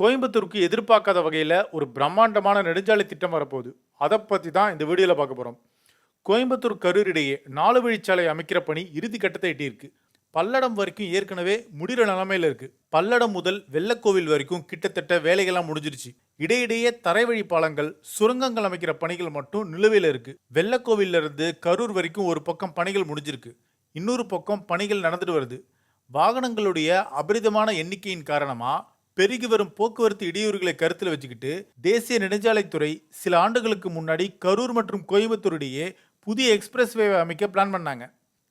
கோயம்புத்தூருக்கு எதிர்பார்க்காத வகையில் ஒரு பிரம்மாண்டமான நெடுஞ்சாலை திட்டம் வரப்போகுது. அதை பற்றி தான் இந்த வீடியோவில் பார்க்க போகிறோம் கோயம்புத்தூர் கரூர் இடையே நாலு வழிச்சாலை அமைக்கிற பணி இறுதி கட்டத்தை எட்டியிருக்கு. பல்லடம் வரைக்கும் ஏற்கனவே முடிகிற நிலமையில் இருக்குது பல்லடம் முதல் வெள்ளக்கோவில் வரைக்கும் கிட்டத்தட்ட வேலைகள்லாம் முடிஞ்சிருச்சு. இடையிடையே தரைவழி பாலங்கள் சுரங்கங்கள் அமைக்கிற பணிகள் மட்டும் நிலுவையில் இருக்குது வெள்ளக்கோவிலிருந்து கரூர் வரைக்கும் ஒரு பக்கம் பணிகள் முடிஞ்சிருக்கு. இன்னொரு பக்கம் பணிகள் நடந்துட்டு வருது. வாகனங்களுடைய அபரிதமான எண்ணிக்கையின் காரணமாக பெருகி வரும் போக்குவரத்து இடையூறுகளை கருத்தில் வச்சுக்கிட்டு தேசிய நெடுஞ்சாலைத்துறை சில ஆண்டுகளுக்கு முன்னாடி கரூர் மற்றும் கோயம்புத்தூர் இடையே புதிய எக்ஸ்பிரஸ்வேவை அமைக்க பிளான் பண்ணாங்க.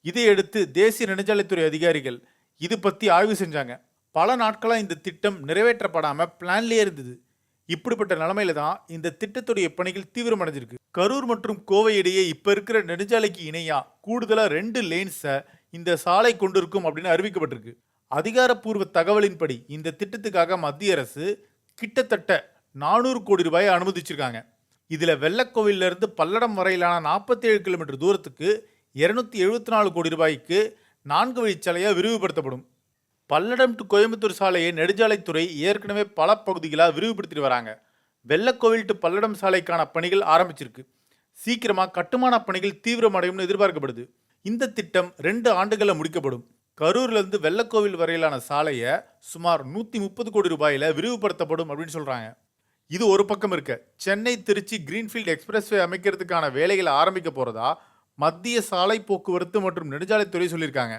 இதையடுத்து தேசிய நெடுஞ்சாலைத்துறை அதிகாரிகள் இது பற்றி ஆய்வு செஞ்சாங்க. பல நாட்களாக இந்த திட்டம் நிறைவேற்றப்படாமல் பிளான்லேயே இருந்தது. இப்படிப்பட்ட நிலமையில தான் இந்த திட்டத்துடைய பணிகள் தீவிரமடைஞ்சிருக்கு. கரூர் மற்றும் கோவை இடையே இப்போ இருக்கிற நெடுஞ்சாலைக்கு இணையாக கூடுதலாக ரெண்டு லேன்ஸை இந்த சாலை கொண்டிருக்கும் அப்படின்னு அறிவிக்கப்பட்டிருக்கு. அதிகாரப்பூர்வ தகவலின்படி இந்த திட்டத்துக்காக மத்திய அரசு கிட்டத்தட்ட நானூறு கோடி ரூபாயை அனுமதிச்சிருக்காங்க. இதில் வெள்ளக்கோவிலிருந்து பல்லடம் வரையிலான நாற்பத்தேழு கிலோமீட்டர் தூரத்துக்கு இருநூத்தி எழுபத்தி நாலு கோடி ரூபாய்க்கு நான்கு வழிச்சாலையாக விரிவுபடுத்தப்படும். பல்லடம் டு கோயம்புத்தூர் சாலையை நெடுஞ்சாலைத்துறை ஏற்கனவே பல பகுதிகளாக விரிவுபடுத்திட்டு வராங்க. வெள்ளக்கோவில் டு பல்லடம் சாலைக்கான பணிகள் ஆரம்பிச்சிருக்கு. சீக்கிரமாக கட்டுமான பணிகள் தீவிரமடையும்னு எதிர்பார்க்கப்படுது. இந்த திட்டம் ரெண்டு ஆண்டுகளில் முடிக்கப்படும். கரூர்லேருந்து வெள்ளக்கோவில் வரையிலான சாலையை சுமார் நூற்றி முப்பது கோடி ரூபாயில் விரிவுபடுத்தப்படும் அப்படின்னு சொல்கிறாங்க இது ஒரு பக்கம் இருக்க. சென்னை திருச்சி கிரீன்ஃபீல்டு எக்ஸ்பிரஸ்வே அமைக்கிறதுக்கான வேலைகளை ஆரம்பிக்க போகிறதா மத்திய சாலை போக்குவரத்து மற்றும் நெடுஞ்சாலைத்துறை சொல்லியிருக்காங்க.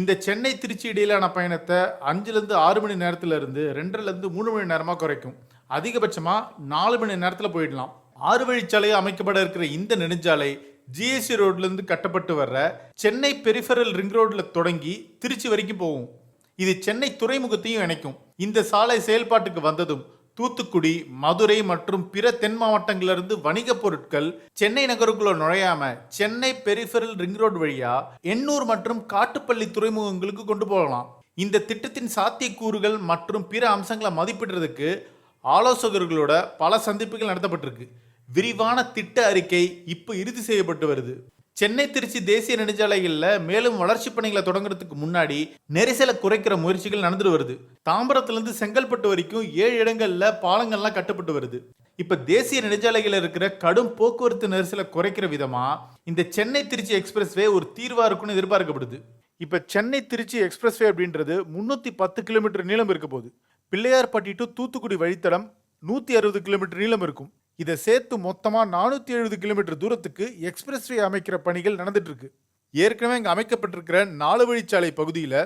இந்த சென்னை திருச்சி இடையிலான பயணத்தை அஞ்சுலேருந்து ஆறு மணி நேரத்துலேருந்து இருந்து ரெண்டரைலேருந்து மூணு மணி நேரமாக குறைக்கும். அதிகபட்சமாக நாலு மணி நேரத்தில் போயிடலாம். ஆறு வழிச்சாலை அமைக்கப்பட இருக்கிற இந்த நெடுஞ்சாலை ஜிஎஸ்சி ரோட்லேருந்து கட்டப்பட்டு வர்ற சென்னை பெரிஃபரல் ரிங் ரோட்டில் தொடங்கி திருச்சி வரைக்கும் போகும். இது சென்னை துறைமுகத்தையும் இணைக்கும். இந்த சாலை செயல்பாட்டுக்கு வந்ததும் தூத்துக்குடி மதுரை மற்றும் பிற தென் மாவட்டங்களிலிருந்து வணிகப் பொருட்கள் சென்னை நகருக்குள்ள நுழையாம சென்னை பெரிஃபரல் ரிங் ரோடு வழியா எண்ணூர் மற்றும் காட்டுப்பள்ளி துறைமுகங்களுக்கு கொண்டு போகலாம். இந்த திட்டத்தின் சாத்தியக்கூறுகள் மற்றும் பிற அம்சங்களை மதிப்பிடுறதுக்கு ஆலோசகர்களோட பல சந்திப்புகள் நடத்தப்பட்டிருக்கு. விரிவான திட்ட அறிக்கை இப்போ இறுதி செய்யப்பட்டு வருது. சென்னை திருச்சி தேசிய நெடுஞ்சாலைகளில் மேலும் வளர்ச்சி பணிகளை தொடங்குறதுக்கு முன்னாடி நெரிசலை குறைக்கிற முயற்சிகள் நடந்துட்டு வருது. தாம்பரத்துலேருந்து செங்கல்பட்டு வரைக்கும் ஏழு இடங்களில் பாலங்கள்லாம் கட்டப்பட்டு வருது. இப்போ தேசிய நெடுஞ்சாலைகளில் இருக்கிற கடும் போக்குவரத்து நெரிசலை குறைக்கிற விதமாக இந்த சென்னை திருச்சி எக்ஸ்பிரஸ்வே ஒரு தீர்வாக இருக்கும்னு எதிர்பார்க்கப்படுது. இப்போ சென்னை திருச்சி எக்ஸ்பிரஸ்வே அப்படின்றது முந்நூற்றி பத்து கிலோமீட்டர் நீளம் இருக்க போகுது. பிள்ளையார்பட்டி டு தூத்துக்குடி வழித்தடம் நூற்றி அறுபது கிலோமீட்டர் நீளம் இருக்கும். இதை சேர்த்து மொத்தமாக நானூற்றி எழுபது கிலோமீட்டர் தூரத்துக்கு எக்ஸ்பிரஸ்வே அமைக்கிற பணிகள் நடந்துட்டுருக்கு. ஏற்கனவே இங்கே அமைக்கப்பட்டிருக்கிற நாலு வழிச்சாலை பகுதியில்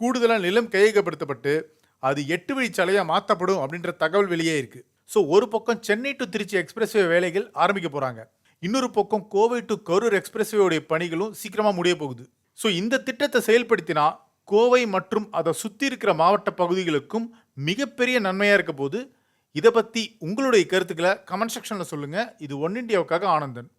கூடுதலாக நிலம் கையகப்படுத்தப்பட்டு அது எட்டு வழிச்சாலையாக மாற்றப்படும் அப்படின்ற தகவல் வெளியே இருக்குது ஸோ ஒரு பக்கம் சென்னை டு திருச்சி எக்ஸ்பிரஸ்வே வேலைகள் ஆரம்பிக்க போகிறாங்க இன்னொரு பக்கம் கோவை டு கரூர் எக்ஸ்பிரஸ்வேவுடைய பணிகளும் சீக்கிரமாக முடிய போகுது. ஸோ இந்த திட்டத்தை செயல்படுத்தினா கோவை மற்றும் அதை சுற்றி இருக்கிற மாவட்ட பகுதிகளுக்கும் மிகப்பெரிய நன்மையாக இருக்க போது இதை பற்றி உங்களுடைய கருத்துக்களை கமெண்ட் செக்ஷனில் சொல்லுங்கள் இது ஒன் இண்டியாவுக்காக ஆனந்தன்.